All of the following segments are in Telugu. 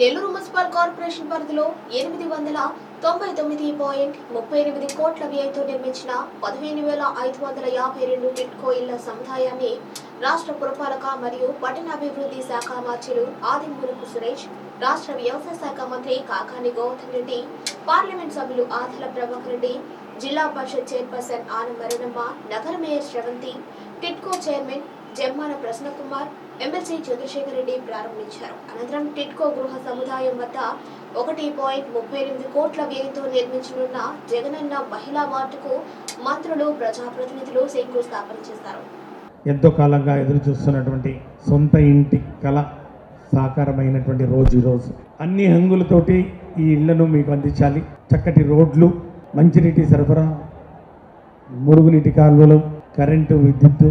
నెల్లూరు మున్సిపల్ కార్పొరేషన్ పరిధిలో ఎనిమిది వందల తొంభై తొమ్మిది పాయింట్ ముప్పై ఎనిమిది కోట్ల వ్యయంతో నిర్మించిన పదిహేను వేల ఐదు వందల యాభై రెండు టిట్కో ఇళ్ళ సముదాయాన్ని రాష్ట్ర పురపాలక మరియు పట్టణాభివృద్ధి శాఖ మంత్రులు ఆదిమూలపు సురేష్ రాష్ట్ర వ్యవసాయ శాఖ మంత్రి కాకాని గౌతమ్ రెడ్డి పార్లమెంట్ సభ్యులు ఆదల ప్రభాకర్ రెడ్డి జిల్లా పరిషత్ చైర్పర్సన్ ఆనం వరణమ్మ నగర mayor Sravanthi TIDCO chairman Jammana Prasannakumar MLC Chandrasekhar Reddy ప్రారంభించారు. అనంతరం టిట్కో గృహ సముదాయం వద్ద ఒకటి పాయింట్ ముప్పై ఎనిమిది కోట్ల వ్యయంతో నిర్మించనున్న జగనన్న మహిళా వార్డుకు మంత్రులు ప్రజాప్రతినిధులు శంకుస్థాపన చేశారు. ఎంతో కాలంగా ఎదురు చూస్తున్నటువంటి సొంత ఇంటి కళ సాకారమైనటువంటి రోజు ఈరోజు అన్ని హంగులతోటి ఈ ఇళ్ళను మీకు అందించాలి. చక్కటి రోడ్లు మంచినీటి సరఫరా మురుగునీటి కాలువలు కరెంటు విద్యుత్తు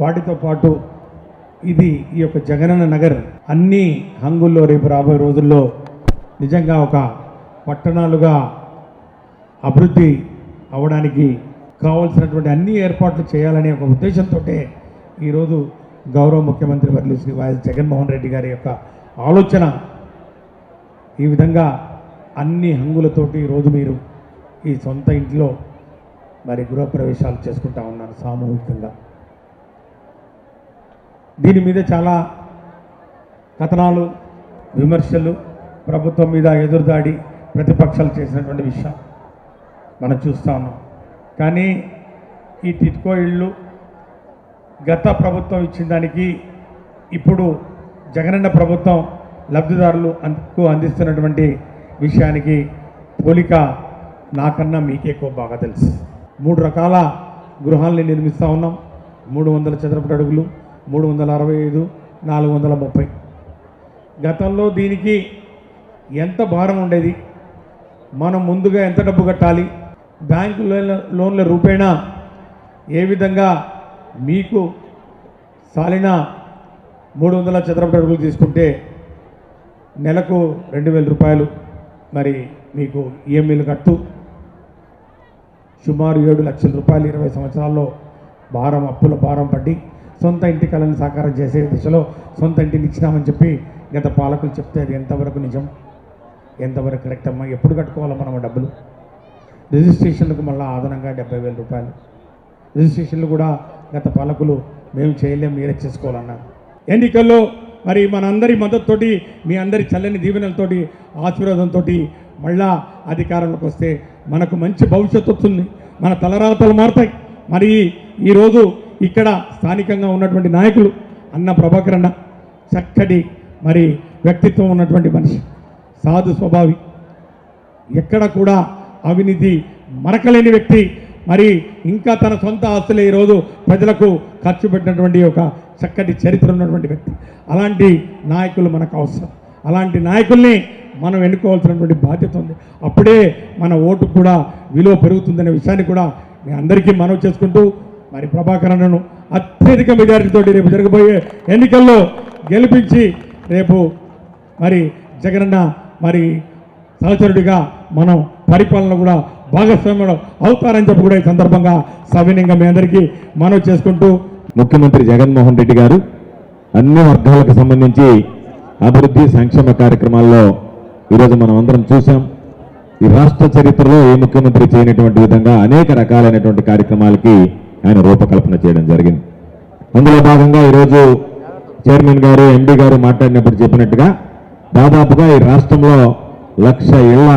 వాటితో పాటు ఇది ఈ యొక్క జగనన్న నగర్ అన్ని హంగుల్లో రేపు రాబోయే రోజుల్లో నిజంగా ఒక పట్టణాలుగా అభివృద్ధి అవడానికి కావాల్సినటువంటి అన్ని ఏర్పాట్లు చేయాలనే ఒక ఉద్దేశంతో ఈరోజు గౌరవ ముఖ్యమంత్రి వర్లు శ్రీ వైఎస్ జగన్మోహన్ రెడ్డి గారి యొక్క ఆలోచన ఈ విధంగా అన్ని హంగులతోటి ఈరోజు మీరు ఈ సొంత ఇంట్లో మరి గృహప్రవేశాలు చేసుకుంటా ఉన్నారు సామూహికంగా. దీని మీద చాలా కథనాలు విమర్శలు ప్రభుత్వం మీద ఎదురుదాడి ప్రతిపక్షాలు చేసినటువంటి విషయం మనం చూస్తా ఉన్నాం. కానీ ఈ టిట్కో ఇళ్ళు గత ప్రభుత్వం ఇచ్చిన దానికి ఇప్పుడు జగనన్న ప్రభుత్వం లబ్ధిదారులు అందుకు అందిస్తున్నటువంటి విషయానికి పోలిక నాకన్నా మీకే ఎక్కువ బాగా తెలుసు. మూడు రకాల గృహాల్ని నిర్మిస్తూ ఉన్నాం. మూడు వందల చదరపు అడుగులు మూడు వందల అరవై ఐదు నాలుగు వందల ముప్పై. గతంలో దీనికి ఎంత భారం ఉండేది? మనం ముందుగా ఎంత డబ్బు కట్టాలి? బ్యాంకు లోన్ల లోన్ల రూపేణా ఏ విధంగా మీకు సాలిన మూడు వందల చదరపు అడుగులు తీసుకుంటే నెలకు రెండు వేల రూపాయలు మరి మీకు ఈఎంఐలు కట్టు. సుమారు ఏడు లక్షల రూపాయలు ఇరవై సంవత్సరాల్లో భారం అప్పుల భారం పడ్డి సొంత ఇంటి కళను సాకారం చేసే దిశలో సొంత ఇంటిని ఇచ్చినామని చెప్పి గత పాలకులు చెప్తే అది ఎంతవరకు నిజం? ఎంతవరకు కరెక్ట్ అమ్మా? ఎప్పుడు కట్టుకోవాలో మనం డబ్బులు? రిజిస్ట్రేషన్లకు మళ్ళీ అదనంగా డెబ్బై వేల రూపాయలు. రిజిస్ట్రేషన్లు కూడా గత పాలకులు మేము చేయలేము మీరే చేసుకోవాలన్నారు. ఎన్నికల్లో మరి మనందరి మద్దతుతోటి మీ అందరి చల్లని దీవెనలతోటి ఆశీర్వాదంతో మళ్ళా అధికారంలోకి వస్తే మనకు మంచి భవిష్యత్తు వస్తుంది. మన తలరాతలు మారుతాయి. మరి ఈరోజు ఇక్కడ స్థానికంగా ఉన్నటువంటి నాయకులు అన్న ప్రభాకర్ అన్న చక్కటి మరి వ్యక్తిత్వం ఉన్నటువంటి మనిషి. సాధు స్వభావి. ఎక్కడ కూడా అవినీతి మరకలేని వ్యక్తి. మరి ఇంకా తన సొంత ఆస్తులే ఈరోజు ప్రజలకు ఖర్చు పెట్టినటువంటి ఒక చక్కటి చరిత్ర ఉన్నటువంటి వ్యక్తి. అలాంటి నాయకులు మనకు అవసరం. అలాంటి నాయకుల్ని మనం ఎన్నుకోవాల్సినటువంటి బాధ్యత ఉంది. అప్పుడే మన ఓటు కూడా విలువ పెరుగుతుందనే విషయాన్ని కూడా మీ అందరికీ మనవి చేసుకుంటూ మరి ప్రభాకర్ అన్నను అత్యధిక మెజారిటీతో రేపు జరగబోయే ఎన్నికల్లో గెలిపించి రేపు మరి జగనన్న మరి సహచరుడిగా మనం పరిపాలన కూడా భాగస్వామ్యం అవుతారని చెప్పి కూడా ఈ సందర్భంగా సవినీయంగా మీ అందరికీ మనవి చేసుకుంటూ ముఖ్యమంత్రి జగన్మోహన్ రెడ్డి గారు అన్ని వర్గాలకు సంబంధించి అభివృద్ధి సంక్షేమ కార్యక్రమాల్లో ఈరోజు మనం అందరం చూసాం ఈ రాష్ట్ర చరిత్రలో ఏ ముఖ్యమంత్రి చేయనటువంటి విధంగా అనేక రకాలైనటువంటి కార్యక్రమాలకి ఆయన రూపకల్పన చేయడం జరిగింది. అందులో భాగంగా ఈరోజు చైర్మన్ గారు ఎండి గారు మాట్లాడినప్పుడు చెప్పినట్టుగా దాదాపుగా ఈ రాష్ట్రంలో లక్ష ఇళ్ళ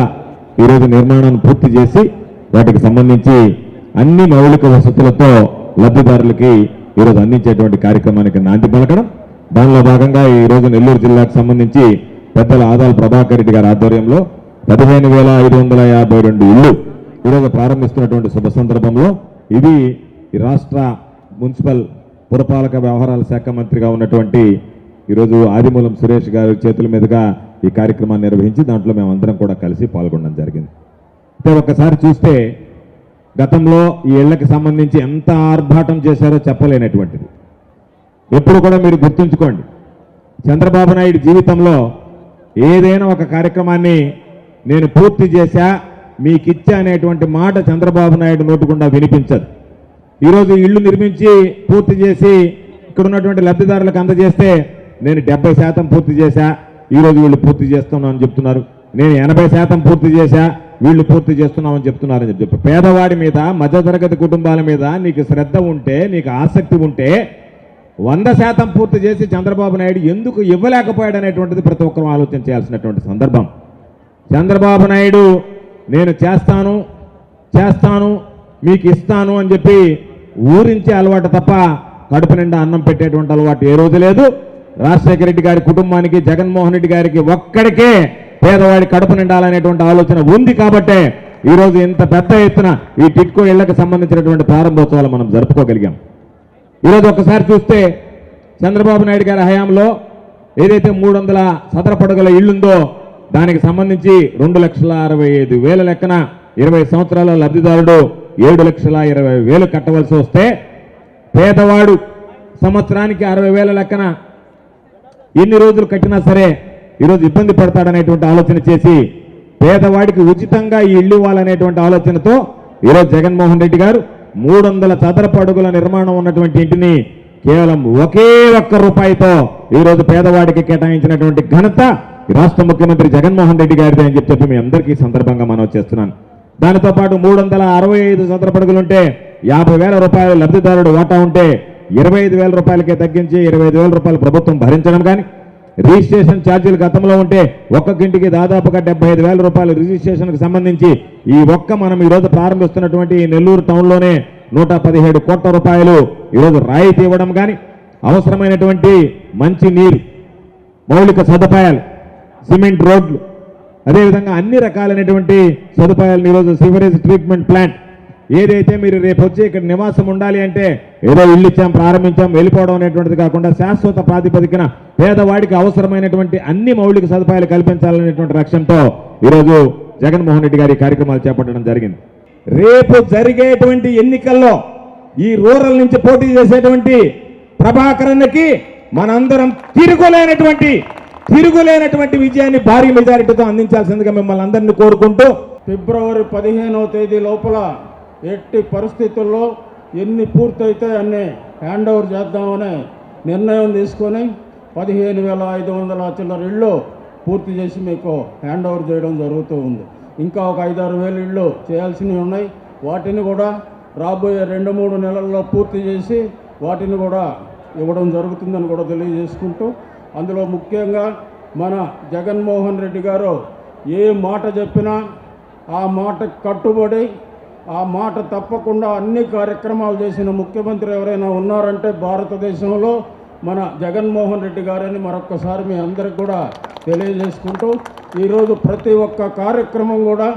ఈరోజు నిర్మాణాన్ని పూర్తి చేసి వాటికి సంబంధించి అన్ని మౌలిక వసతులతో లబ్ధిదారులకి ఈరోజు అందించేటువంటి కార్యక్రమానికి నాంది పలకడం. దానిలో భాగంగా ఈరోజు నెల్లూరు జిల్లాకు సంబంధించి పెద్దల ఆదాల ప్రభాకర్ రెడ్డి గారి ఆధ్వర్యంలో పదిహేను వేల ఐదు వందల యాభై రెండు ఇళ్ళు ఈరోజు ప్రారంభిస్తున్నటువంటి శుభ సందర్భంలో ఇది ఈ రాష్ట్ర మున్సిపల్ పురపాలక వ్యవహారాల శాఖ మంత్రిగా ఉన్నటువంటి ఈరోజు ఆదిమూలం సురేష్ గారి చేతుల మీదుగా ఈ కార్యక్రమాన్ని నిర్వహించి దాంట్లో మేమందరం కూడా కలిసి పాల్గొనడం జరిగింది. అయితే ఒక్కసారి చూస్తే గతంలో ఈ ఇళ్ళకి సంబంధించి ఎంత ఆర్భాటం చేశారో చెప్పలేనటువంటిది. ఎప్పుడు కూడా మీరు గుర్తుంచుకోండి చంద్రబాబు నాయుడు జీవితంలో ఏదైనా ఒక కార్యక్రమాన్ని నేను పూర్తి చేశా మీకిచ్చా అనేటువంటి మాట చంద్రబాబు నాయుడు నోటుకుండా వినిపించదు. ఈరోజు ఇళ్ళు నిర్మించి పూర్తి చేసి ఇక్కడ ఉన్నటువంటి లబ్ధిదారులకు అందజేస్తే నేను డెబ్బై శాతం పూర్తి చేశా. ఈరోజు వీళ్ళు పూర్తి చేస్తున్నామని చెప్తున్నారు. నేను ఎనభై శాతం పూర్తి చేశా. వీళ్ళు పూర్తి చేస్తున్నామని చెప్తున్నారని చెప్పి. పేదవాడి మీద మధ్యతరగతి కుటుంబాల మీద నీకు శ్రద్ధ ఉంటే నీకు ఆసక్తి ఉంటే వంద శాతం పూర్తి చేసి చంద్రబాబు నాయుడు ఎందుకు ఇవ్వలేకపోయాడు అనేటువంటిది ప్రతి ఒక్కరూ ఆలోచన చేయాల్సినటువంటి సందర్భం. చంద్రబాబు నాయుడు నేను చేస్తాను చేస్తాను మీకు ఇస్తాను అని చెప్పి ఊరించే అలవాటు తప్ప కడుపు నిండా అన్నం పెట్టేటువంటి అలవాటు ఏ రోజు లేదు. రాజశేఖర రెడ్డి గారి కుటుంబానికి జగన్మోహన్ రెడ్డి గారికి ఒక్కడికే పేదవాడి కడుపు నిండాలనేటువంటి ఆలోచన ఉంది కాబట్టే ఈరోజు ఇంత పెద్ద ఎత్తున ఈ టిట్కో ఇళ్ళకు సంబంధించినటువంటి ప్రారంభోత్సవాలు మనం జరుపుకోగలిగాం. ఈరోజు ఒకసారి చూస్తే చంద్రబాబు నాయుడు గారి హయాంలో ఏదైతే మూడు వందల సదరపడుగల ఇళ్ళుందో దానికి సంబంధించి రెండు లక్షల అరవై ఐదు వేల లెక్కన ఇరవై సంవత్సరాల లబ్ధిదారుడు ఏడు లక్షల ఇరవై వేలు కట్టవలసి వస్తే పేదవాడు సంవత్సరానికి అరవై వేల లెక్కన ఎన్ని రోజులు కట్టినా సరే ఈరోజు ఇబ్బంది పడతాడనేటువంటి ఆలోచన చేసి పేదవాడికి ఉచితంగా ఈ ఇల్లు ఇవ్వాలనేటువంటి ఆలోచనతో ఈరోజు జగన్మోహన్ రెడ్డి గారు మూడు వందల చదరపు అడుగుల నిర్మాణం ఉన్నటువంటి ఇంటిని కేవలం ఒకే ఒక్క రూపాయితో ఈరోజు పేదవాడికి కేటాయించినటువంటి ఘనత రాష్ట్ర ముఖ్యమంత్రి జగన్మోహన్ రెడ్డి గారిది అని చెప్పి మీ అందరికీ సందర్భంగా మనం చేస్తున్నాను. దానితో పాటు మూడు వందల అరవై ఐదు చదరపడుగులుంటే యాభై వేల రూపాయల లబ్ధిదారుడు వాటా ఉంటే ఇరవై ఐదు వేల రూపాయలకే తగ్గించి ఇరవై ఐదు వేల రూపాయలు ప్రభుత్వం భరించడం కానీ రిజిస్ట్రేషన్ ఛార్జీలు గతంలో ఉంటే ఒక్కొక్కింటికి దాదాపుగా డెబ్బై ఐదు వేల రూపాయలు రిజిస్ట్రేషన్కి సంబంధించి ఈ ఒక్క మనం ఈరోజు ప్రారంభిస్తున్నటువంటి ఈ నెల్లూరు టౌన్లోనే నూట పదిహేడు కోట్ల రూపాయలు ఈరోజు రాయితీ ఇవ్వడం కానీ అవసరమైనటువంటి మంచి నీరు మౌలిక సదుపాయాలు సిమెంట్ రోడ్లు అదేవిధంగా అన్ని రకాలైనటువంటి సదుపాయాలను ఈరోజు సివరేజ్ ట్రీట్మెంట్ ప్లాంట్. ఏదైతే మీరు రేపు వచ్చి ఇక్కడ నివాసం ఉండాలి అంటే ఏదో ఇల్లు ఇచ్చాం ప్రారంభించాం వెళ్ళిపోవడం అనేటువంటిది కాకుండా శాశ్వత ప్రాతిపదికన పేదవాడికి అవసరమైనటువంటి అన్ని మౌలిక సదుపాయాలు కల్పించాలనేటువంటి లక్ష్యంతో ఈరోజు జగన్మోహన్ రెడ్డి గారి కార్యక్రమాలు చేపట్టడం జరిగింది. రేపు జరిగేటువంటి ఎన్నికల్లో ఈ రూరల్ నుంచి పోటీ చేసేటువంటి ప్రభాకరన్కి మనందరం తిరుగులేనటువంటి తిరుగులేనటువంటి విజయాన్ని భారీ మెజారిటీతో అందించాల్సిందిగా మిమ్మల్ని అందరినీ కోరుకుంటూ ఫిబ్రవరి పదిహేనవ తేదీ లోపల ఎట్టి పరిస్థితుల్లో ఎన్ని పూర్తయితే అన్ని హ్యాండ్ ఓవర్ చేద్దామనే నిర్ణయం తీసుకొని పదిహేను వేల ఐదు వందల చిల్లర ఇళ్ళు పూర్తి చేసి మీకు హ్యాండ్ ఓవర్ చేయడం జరుగుతూ ఉంది. ఇంకా ఒక ఐదారు వేలు ఇళ్ళు చేయాల్సినవి ఉన్నాయి. వాటిని కూడా రాబోయే రెండు మూడు నెలల్లో పూర్తి చేసి వాటిని కూడా ఇవ్వడం జరుగుతుందని కూడా తెలియజేసుకుంటూ అందులో ముఖ్యంగా మన జగన్మోహన్ రెడ్డి గారు ఏ మాట చెప్పినా ఆ మాట కట్టుబడి ఆ మాట తప్పకుండా అన్ని కార్యక్రమాలు చేసిన ముఖ్యమంత్రి ఎవరైనా ఉన్నారంటే భారతదేశంలో మన జగన్మోహన్ రెడ్డి గారని మరొక్కసారి మీ అందరికి కూడా తెలియజేసుకుంటూ ఈరోజు ప్రతి ఒక్క కార్యక్రమం కూడా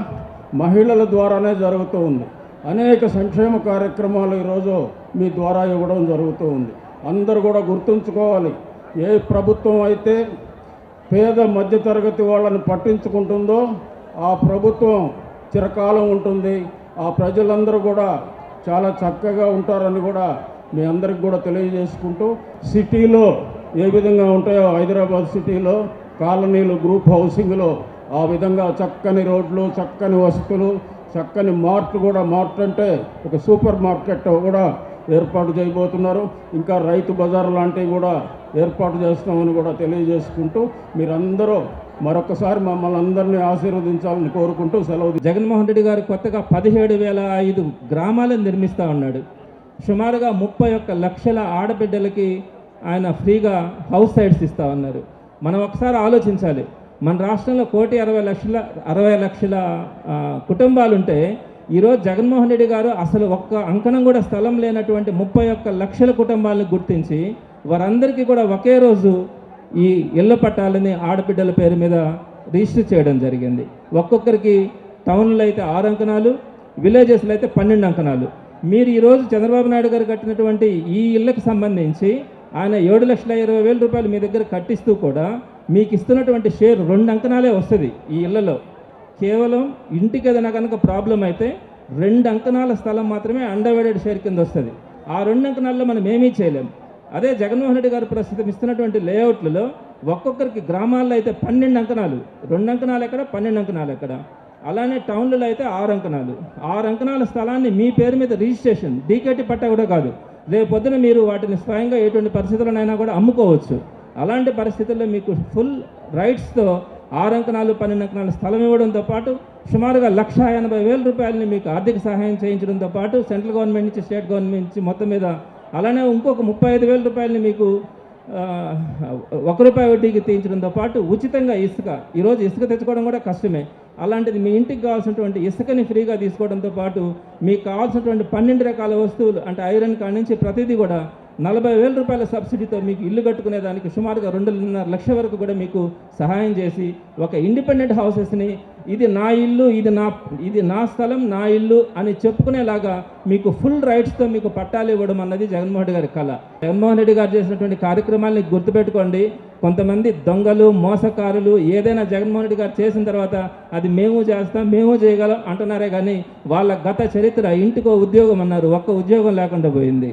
మహిళల ద్వారానే జరుగుతూ ఉంది. అనేక సంక్షేమ కార్యక్రమాలు ఈరోజు మీ ద్వారా ఇవ్వడం జరుగుతూ ఉంది. అందరూ కూడా గుర్తుంచుకోవాలి. ఏ ప్రభుత్వం అయితే పేద మధ్యతరగతి వాళ్ళని పట్టించుకుంటుందో ఆ ప్రభుత్వం చిరకాలం ఉంటుంది. ఆ ప్రజలందరూ కూడా చాలా చక్కగా ఉంటారని కూడా మీ అందరికి కూడా తెలియజేసుకుంటూ సిటీలో ఏ విధంగా ఉంటాయో హైదరాబాద్ సిటీలో కాలనీలు గ్రూప్ హౌసింగ్లో ఆ విధంగా చక్కని రోడ్లు చక్కని వసతులు చక్కని మార్ట్ కూడా మార్ట్ అంటే ఒక సూపర్ మార్కెట్ కూడా ఏర్పాటు చేయబోతున్నారు. ఇంకా రైతు బజార్ లాంటివి కూడా ఏర్పాటు చేస్తామని కూడా తెలియజేసుకుంటూ మీరందరూ మరొకసారి మమ్మల్ని అందరినీ ఆశీర్వదించాలని కోరుకుంటూ సెలవు జగన్మోహన్ రెడ్డి గారు కొత్తగా పదిహేడు వేల ఐదు గ్రామాలను నిర్మిస్తూ ఉన్నాడు. సుమారుగా ముప్పై ఒక్క లక్షల ఆడబిడ్డలకి ఆయన ఫ్రీగా హౌస్ సైడ్స్ ఇస్తా ఉన్నారు. మనం ఒకసారి ఆలోచించాలి. మన రాష్ట్రంలో కోటి అరవై లక్షల అరవై లక్షల కుటుంబాలుంటే ఈరోజు జగన్మోహన్ రెడ్డి గారు అసలు ఒక్క అంకణం కూడా స్థలం లేనటువంటి ముప్పై ఒక్క లక్షల కుటుంబాలను గుర్తించి వారందరికీ కూడా ఒకే రోజు ఈ ఇళ్ళ పట్టాలని ఆడబిడ్డల పేరు మీద రిజిస్టర్ చేయడం జరిగింది. ఒక్కొక్కరికి టౌన్లో అయితే ఆరు అంకణాలు విలేజెస్లో అయితే పన్నెండు అంకణాలు. మీరు ఈరోజు చంద్రబాబు నాయుడు గారు కట్టినటువంటి ఈ ఇళ్ళకు సంబంధించి ఆయన ఏడు లక్షల ఇరవై వేల రూపాయలు మీ దగ్గర కట్టిస్తూ కూడా మీకు ఇస్తున్నటువంటి షేర్ రెండు అంకణాలే వస్తుంది ఈ ఇళ్ళలో. కేవలం ఇంటికి ఏదైనా కనుక ప్రాబ్లం అయితే రెండు అంకణాల స్థలం మాత్రమే అండర్వైడెడ్ షేర్ కింద వస్తుంది. ఆ రెండు అంకణాల్లో మనం ఏమీ చేయలేం. అదే జగన్మోహన్ రెడ్డి గారు ప్రస్తుతం ఇస్తున్నటువంటి లేఅవుట్లలో ఒక్కొక్కరికి గ్రామాల్లో అయితే పన్నెండు అంకణాలు రెండు అంకణాలు ఎక్కడ పన్నెండు అంకణాలు ఎక్కడ? అలానే టౌన్లలో అయితే ఆరు అంకణాలు. ఆరు అంకణాల స్థలాన్ని మీ పేరు మీద రిజిస్ట్రేషన్ డీకేటీ పట్ట కూడా కాదు. రేపు పొద్దున మీరు వాటిని స్వయంగా ఎటువంటి పరిస్థితులనైనా కూడా అమ్ముకోవచ్చు. అలాంటి పరిస్థితుల్లో మీకు ఫుల్ రైట్స్తో ఆరు అంకణాలు పన్నెండు అంకణాలు స్థలం ఇవ్వడంతో పాటు సుమారుగా లక్ష ఎనభై వేల రూపాయలని మీకు ఆర్థిక సహాయం చేయించడంతో పాటు సెంట్రల్ గవర్నమెంట్ నుంచి స్టేట్ గవర్నమెంట్ నుంచి మొత్తం మీద అలానే ఇంకొక ముప్పై ఐదు వేల రూపాయలని మీకు ఒక రూపాయి వడ్డీకి తీయించడంతో పాటు ఉచితంగా ఇసుక ఈరోజు ఇసుక తెచ్చుకోవడం కూడా కష్టమే. అలాంటిది మీ ఇంటికి కావాల్సినటువంటి ఇసుకని ఫ్రీగా తీసుకోవడంతో పాటు మీకు కావాల్సినటువంటి పన్నెండు రకాల వస్తువులు అంటే ఐరన్ కాడ నుంచి ప్రతిదీ కూడా నలభై వేల రూపాయల సబ్సిడీతో మీకు ఇల్లు కట్టుకునే దానికి సుమారుగా రెండున్నర లక్షల వరకు కూడా మీకు సహాయం చేసి ఒక ఇండిపెండెంట్ హౌసెస్ని ఇది నా ఇల్లు ఇది నా ఇది నా స్థలం నా ఇల్లు అని చెప్పుకునేలాగా మీకు ఫుల్ రైట్స్తో మీకు పట్టాలు ఇవ్వడం అన్నది జగన్మోహన్ రెడ్డి గారి కళ. జగన్మోహన్ రెడ్డి గారు చేసినటువంటి కార్యక్రమాలని గుర్తుపెట్టుకోండి. కొంతమంది దొంగలు మోసకారులు ఏదైనా జగన్మోహన్ రెడ్డి గారు చేసిన తర్వాత అది మేము చేస్తాం మేము చేయగలం అంటున్నారే కానీ వాళ్ళ గత చరిత్ర ఇంటికో ఉద్యోగం అన్నారు ఒక్క ఉద్యోగం లేకుండా పోయింది.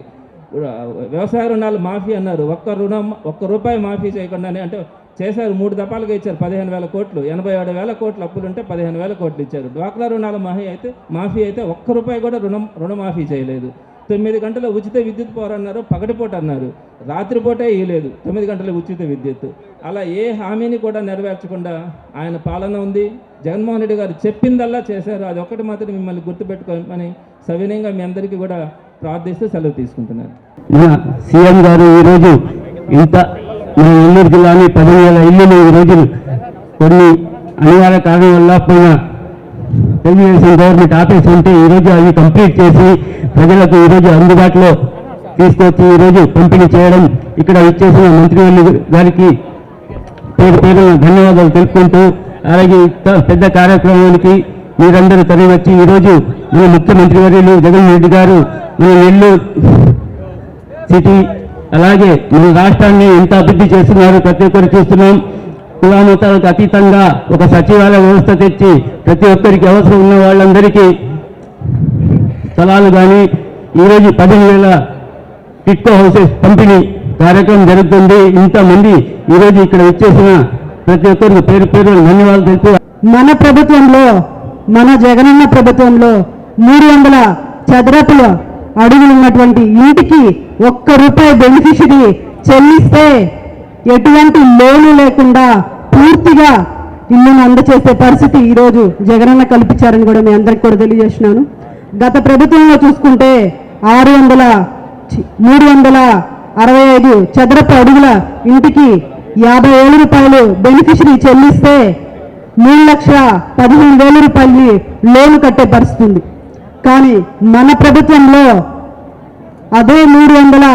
వ్యవసాయ రుణాలు మాఫీ అన్నారు. ఒక్క రుణం ఒక్క రూపాయి మాఫీ చేయకుండానే అంటే చేశారు మూడు దఫాలుగా ఇచ్చారు పదిహేను వేల కోట్లు. ఎనభై ఏడు వేల కోట్లు అప్పులుంటే పదిహేను వేల కోట్లు ఇచ్చారు. డ్వాక్రా రుణాల మాఫీ అయితే మాఫీ అయితే ఒక్క రూపాయి కూడా రుణం రుణమాఫీ చేయలేదు. తొమ్మిది గంటల ఉచిత విద్యుత్ పోరన్నారు పగటిపూట అన్నారు. రాత్రిపూటే ఇవ్వలేదు తొమ్మిది గంటల ఉచిత విద్యుత్. అలా ఏ హామీని కూడా నెరవేర్చకుండా ఆయన పాలన ఉంది. జగన్మోహన్ రెడ్డి గారు చెప్పిందల్లా చేశారు. అది ఒక్కటి మాత్రం మిమ్మల్ని గుర్తుపెట్టుకోమని సవినయంగా మీ అందరికీ కూడా ప్రార్థిస్తూ సెలవు తీసుకుంటున్నాను సీఎం గారు ఈరోజు ఇంత మన నెల్లూరు జిల్లాని పదివేల ఇల్లులు ఈరోజు కొన్ని అనివార్య కారణం వల్ల పోయిన తెలుగుదేశం గవర్నమెంట్ ఆఫీస్ ఉంటే ఈరోజు అవి కంప్లీట్ చేసి ప్రజలకు ఈరోజు అందుబాటులో తీసుకొచ్చి ఈరోజు పంపిణీ చేయడం ఇక్కడ ఇచ్చేసిన మంత్రివర్యులు గారికి పేరు పేరు ధన్యవాదాలు తెలుపుకుంటూ అలాగే పెద్ద కార్యక్రమానికి మీరందరూ తరలివచ్చి ఈరోజు మన ముఖ్యమంత్రి వర్యులు జగన్ రెడ్డి గారు మన నెల్లూరు సిటీ అలాగే మన రాష్ట్రాన్ని ఎంత అభివృద్ధి చేస్తున్నారు ప్రతి ఒక్కరు చూస్తున్నాం. కులామతాలకు అతీతంగా ఒక సచివాలయ వ్యవస్థ తెచ్చి ప్రతి ఒక్కరికి అవసరం ఉన్న వాళ్ళందరికీ స్థలాలు కానీ ఈరోజు పదిహేను వేల టిట్కో హౌసెస్ పంపిణీ కార్యక్రమం జరుగుతుంది. ఇంతమంది ఈరోజు ఇక్కడ వచ్చేసిన ప్రతి ఒక్కరికి పేరు పేరు ధన్యవాదాలు తెలుపు మన ప్రభుత్వంలో మన జగనన్న ప్రభుత్వంలో మూడు వందల చదరపుల అడుగులు ఉన్నటువంటి ఇంటికి ఒక్క రూపాయి బెనిఫిషరీ చెల్లిస్తే ఎటువంటి లోను లేకుండా పూర్తిగా ఇల్లును అందచేసే పరిస్థితి ఈరోజు జగనన్న కల్పించారని కూడా మీ అందరికి కూడా తెలియజేస్తున్నాను. గత ప్రభుత్వంలో చూసుకుంటే ఆరు వందల మూడు వందల అరవై ఐదు చదరపు అడుగుల ఇంటికి యాభై వేల రూపాయలు బెనిఫిషరీ చెల్లిస్తే మూడు లక్షల పదిహేను వేల రూపాయలని లోను కట్టే పరిస్థితుంది కానీ మన ప్రభుత్వంలో అదే మూడు వందల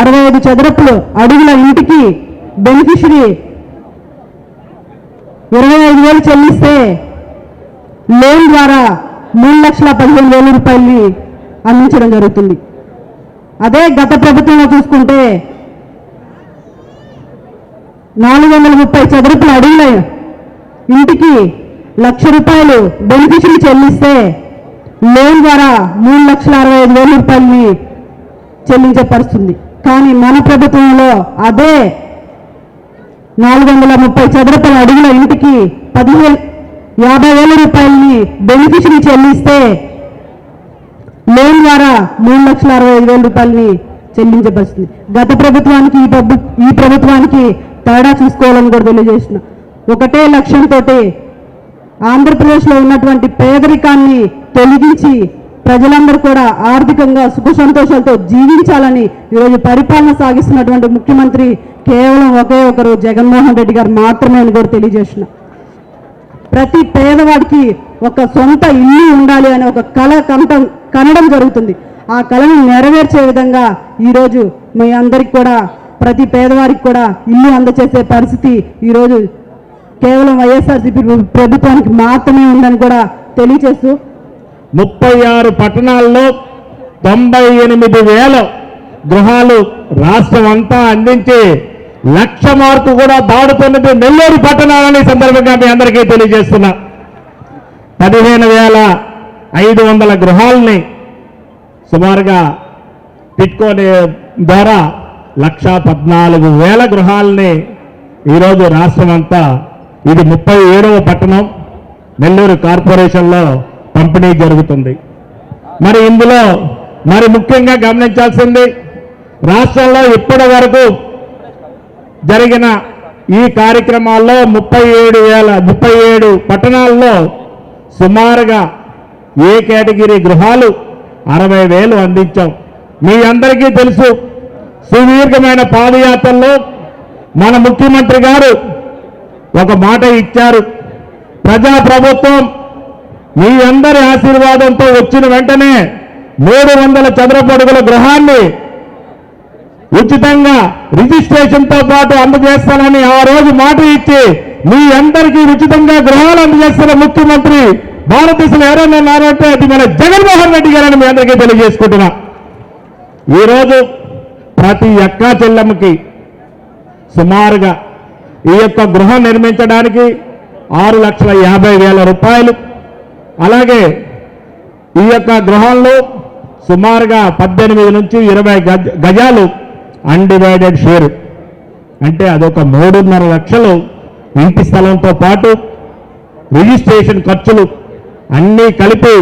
అరవై ఐదు చదరపులు అడుగుల ఇంటికి బెనిఫిషరీ ఇరవై ఐదు వేలు చెల్లిస్తే లోన్ ద్వారా మూడు లక్షల పదిహేను వేల రూపాయలని అందించడం జరుగుతుంది. అదే గత ప్రభుత్వంలో చూసుకుంటే నాలుగు వందల ముప్పై చదరపుల అడుగుల ఇంటికి లక్ష రూపాయలు బెనిఫిషియల్ చెల్లిస్తే లోన్ ద్వారా మూడు లక్షల అరవై ఐదు వేల రూపాయలని చెల్లించే పరిస్థితుంది. కానీ మన ప్రభుత్వంలో అదే నాలుగు వందల ముప్పై చదరపు అడుగుల ఇంటికి పదిహేను యాభై వేల రూపాయలని బెనిఫిషరీ చెల్లిస్తే లోన్ ద్వారా మూడు లక్షల అరవై ఐదు వేల రూపాయలని చెల్లించబడుతుంది గత ప్రభుత్వానికి ఈ ఈ ప్రభుత్వానికి తేడా చూసుకోవాలని కూడా తెలియజేస్తున్నాం. ఒకటే లక్ష్యంతో ఆంధ్రప్రదేశ్లో ఉన్నటువంటి పేదరికాన్ని తొలగించి ప్రజలందరూ కూడా ఆర్థికంగా సుఖ సంతోషాలతో జీవించాలని ఈరోజు పరిపాలన సాగిస్తున్నటువంటి ముఖ్యమంత్రి కేవలం ఒకే ఒకరు జగన్మోహన్ రెడ్డి గారు మాత్రమే అని కూడా తెలియజేసిన ప్రతి పేదవాడికి ఒక సొంత ఇల్లు ఉండాలి అనే ఒక కళ కంటం కనడం జరుగుతుంది. ఆ కళను నెరవేర్చే విధంగా ఈరోజు మీ అందరికి కూడా ప్రతి పేదవారికి కూడా ఇల్లు అందచేసే పరిస్థితి ఈరోజు కేవలం వైఎస్ఆర్సీపీ ప్రభుత్వానికి మాత్రమే ఉందని కూడా తెలియజేస్తూ ముప్పై ఆరు పట్టణాల్లో తొంభై ఎనిమిది వేల గృహాలు రాష్ట్రం అంతా అందించి లక్ష మార్కు కూడా దాడుతున్నది నెల్లూరు పట్టణాలని సందర్భంగా మీ అందరికీ తెలియజేస్తున్నా. పదిహేను వేల ఐదు వందల గృహాలని సుమారుగా టిట్కోని ద్వారా లక్ష పద్నాలుగు వేల గృహాలని ఈరోజు రాష్ట్రం అంతా ఇది ముప్పై ఏడవ పట్టణం నెల్లూరు కార్పొరేషన్లో పంపిణీ జరుగుతుంది. మరి ఇందులో మరి ముఖ్యంగా గమనించాల్సింది రాష్ట్రంలో ఇప్పటి వరకు జరిగిన ఈ కార్యక్రమాల్లో ముప్పై ఏడు వేల ముప్పై ఏడు పట్టణాల్లో సుమారుగా ఏ కేటగిరీ గృహాలు అరవై వేలు అందించాం. మీ అందరికీ తెలుసు సుదీర్ఘమైన పాదయాత్రల్లో మన ముఖ్యమంత్రి గారు ఒక మాట ఇచ్చారు. ప్రజా ప్రభుత్వం మీ అందరి ఆశీర్వాదంతో వచ్చిన వెంటనే మూడు వందల చదరపడుగుల గృహాన్ని ఉచితంగా రిజిస్ట్రేషన్తో పాటు అందజేస్తానని ఆ రోజు మాట ఇచ్చి మీ అందరికీ ఉచితంగా గృహాలు అందజేస్తున్న ముఖ్యమంత్రి భారతదేశంలో ఎవరైనా ఉన్నారంటే అది మన జగన్మోహన్ రెడ్డి గారని మీ అందరికీ తెలియజేసుకుంటున్నా. ఈరోజు ప్రతి అక్కా చెల్లెమ్మకి సుమారుగా ఈ యొక్క గృహం నిర్మించడానికి ఆరు లక్షల యాభై వేల రూపాయలు. అలాగే ఈ యొక్క గృహంలో సుమారుగా పద్దెనిమిది నుంచి ఇరవై గజ గజాలు అన్డివైడెడ్ షేర్ అంటే అదొక మూడున్నర లక్షలు ఇంటి స్థలంతో పాటు రిజిస్ట్రేషన్ ఖర్చులు అన్నీ కలిపి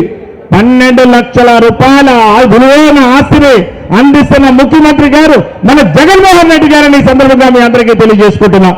పన్నెండు లక్షల రూపాయల విలువైన ఆస్తిని అందిస్తున్న ముఖ్యమంత్రి గారు మన జగన్మోహన్ రెడ్డి గారిని ఈ సందర్భంగా మీ అందరికీ తెలియజేసుకుంటున్నాం.